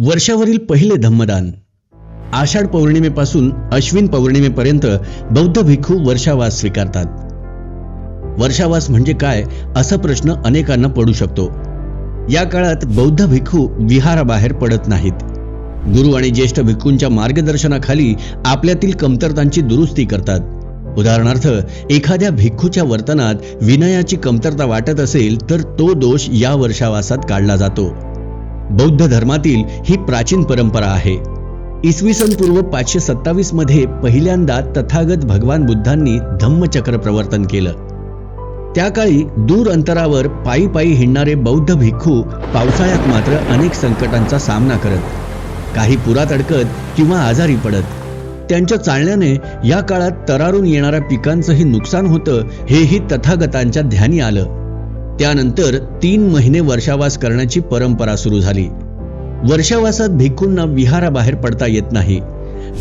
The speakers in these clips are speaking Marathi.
वर्षावरील पहिले धम्मदान. आषाढ पौर्णिमेपासून अश्विन पौर्णिमेपर्यंत बौद्ध भिक्खू वर्षावास स्वीकारतात. वर्षावास म्हणजे काय असा प्रश्न अनेकांना पडू शकतो. या काळात बौद्ध भिक्खू विहाराबाहेर पडत नाहीत. गुरु आणि ज्येष्ठ भिक्खूंच्या मार्गदर्शनाखाली आपल्यातील कमतरतांची दुरुस्ती करतात. उदाहरणार्थ एखाद्या भिक्खूच्या वर्तनात विनयाची कमतरता वाटत असेल तर तो दोष या वर्षावासात काढला जातो. बौद्ध धर्मातील ही प्राचीन परंपरा आहे. इसवी सन पूर्व पाचशे सत्तावीसमध्ये पहिल्यांदा तथागत भगवान बुद्धांनी धम्मचक्र प्रवर्तन केलं. त्या काळी दूर अंतरावर पायी पायी हिंडणारे बौद्ध भिक्खू पावसाळ्यात मात्र अनेक संकटांचा सामना करत काही पुरात अडकत किंवा आजारी पडत. त्यांच्या चालण्याने या काळात तरारून येणाऱ्या पिकांचंही नुकसान होतं हेही तथागतांच्या ध्यानी आलं. त्यानंतर तीन महिने वर्षावास करण्याची परंपरा सुरू झाली. वर्षावासात भिक्खूंना विहाराबाहेर पडता येत नाही.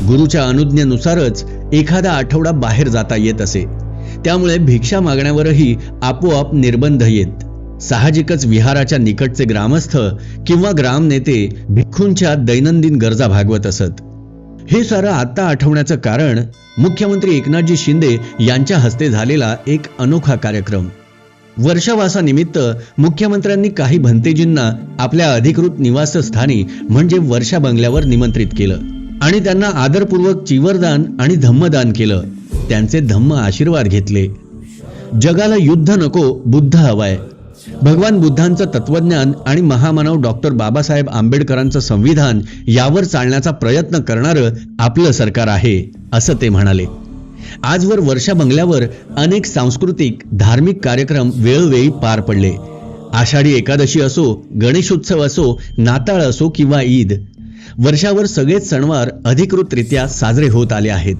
गुरुच्या अनुज्ञेनुसारच एखादा आठवडा बाहेर जाता येत असे. त्यामुळे भिक्षा मागण्यावरही आपोआप निर्बंध येत. साहजिकच विहाराच्या निकटचे ग्रामस्थ किंवा ग्रामनेते भिक्खूंच्या दैनंदिन गरजा भागवत असत. हे सारं आता आठवण्याचं कारण मुख्यमंत्री एकनाथजी शिंदे यांच्या हस्ते झालेला एक अनोखा कार्यक्रम. वर्षावासानिमित्त मुख्यमंत्र्यांनी काही भंतेजींना आपल्या अधिकृत निवासस्थानी म्हणजे वर्षा बंगल्यावर निमंत्रित केलं. आणि त्यांना आदरपूर्वक चिवरदान आणि धम्मदान केलं. त्यांचे धम्म आशीर्वाद घेतले. जगाला युद्ध नको बुद्ध हवाय. भगवान बुद्धांचं तत्वज्ञान आणि महामानव डॉक्टर बाबासाहेब आंबेडकरांचं संविधान यावर चालण्याचा प्रयत्न करणारं आपलं सरकार आहे असं ते म्हणाले. आजवर वर्षा बंगल्यावर अनेक सांस्कृतिक धार्मिक कार्यक्रम वेळोवेळी पार पडले. आषाढी एकादशी असो गणेशोत्सव असो नाताळ असो किंवा ईद वर्षावर सगळेच सणवार अधिकृतरित्या साजरे होत आले आहेत.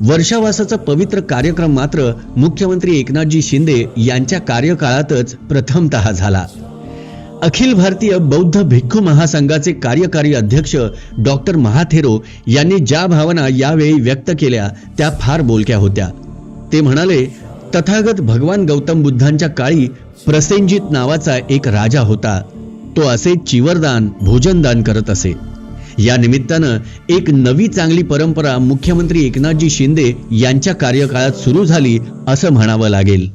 वर्षावासाचा पवित्र कार्यक्रम मात्र मुख्यमंत्री एकनाथजी शिंदे यांच्या कार्यकाळातच प्रथमतः झाला. अखिल भारतीय बौद्ध भिक्खू महासंघाचे कार्यकारी अध्यक्ष डॉक्टर महाथेरो यांनी ज्या भावना यावेळी व्यक्त केल्या त्या फार बोलक्या होत्या. ते म्हणाले तथागत भगवान गौतम बुद्धांच्या काळी प्रसेनजित नावाचा एक राजा होता. तो असे चिवरदान भोजनदान करत असे. या निमित्तानं एक नवी चांगली परंपरा मुख्यमंत्री एकनाथजी शिंदे यांच्या कार्यकाळात सुरू झाली असं म्हणावं लागेल.